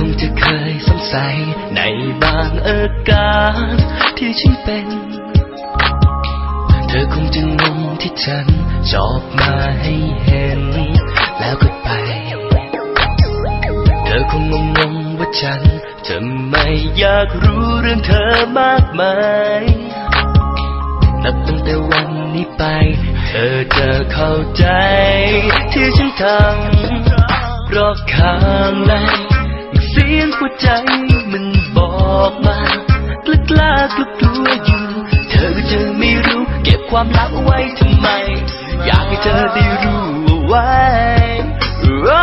ใสงสัยในบางอาการที่ฉันเป็น เธอคงจะงงที่ฉันชอบมาให้เห็น แล้วก็ไป เธอคงงงงว่าฉันจะไม่อยากรู้เรื่องเธอมากมายนับตั้งแต่วันนี้ไป เธอจะเข้าใจที่ฉันทำเพราะข้างในเสีย ใจมันบอกมากล้ากล้ากลัวกลัวอยู่ เธอก็จะไม่รู้ เก็บความลับเอาไว้ทำไม อยากให้เธอได้รู้เอาไว้โอ้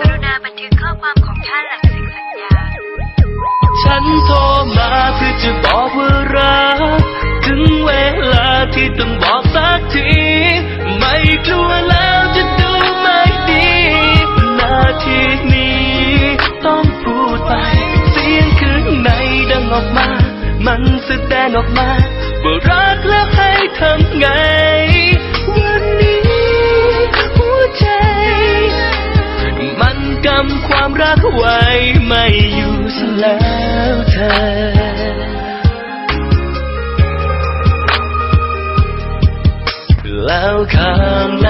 กรุณาบันทึกข้อความของท่านหลังเสียงสัญญา ฉันโทรมาเพื่อจะบอกว่ารักถึงเว แสดงออกมาว่ารักแล้วให้ทำไง วันนี้หัวใจ มันกำความรักไว้ไม่อยู่ซะแล้วเธอแล้วข้างใน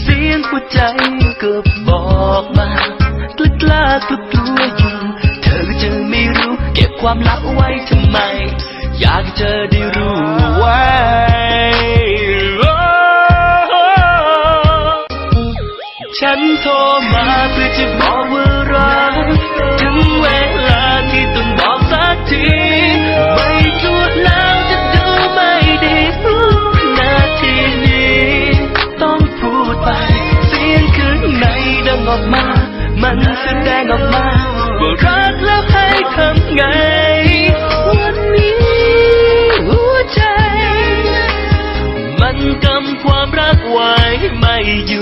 เสียงหัวใจก็บอกมากล้ากล้ากลัวกลัวอยู่ เธอก็จะไม่รู้เก็บความลับไว้ทำไม ธอได้รู้ไว้ฉันโทรมาเพื่อจะบอกว่ารักถึงเวลาที่ต้องบอกสักทีไม่พูดแล้วจะดูไม่ดีพูนาทีนี้ ต้องพูดไป เสียงข้าในดังออกมา มันแสดงออกมาว่ารักแล้วให้ทำไง you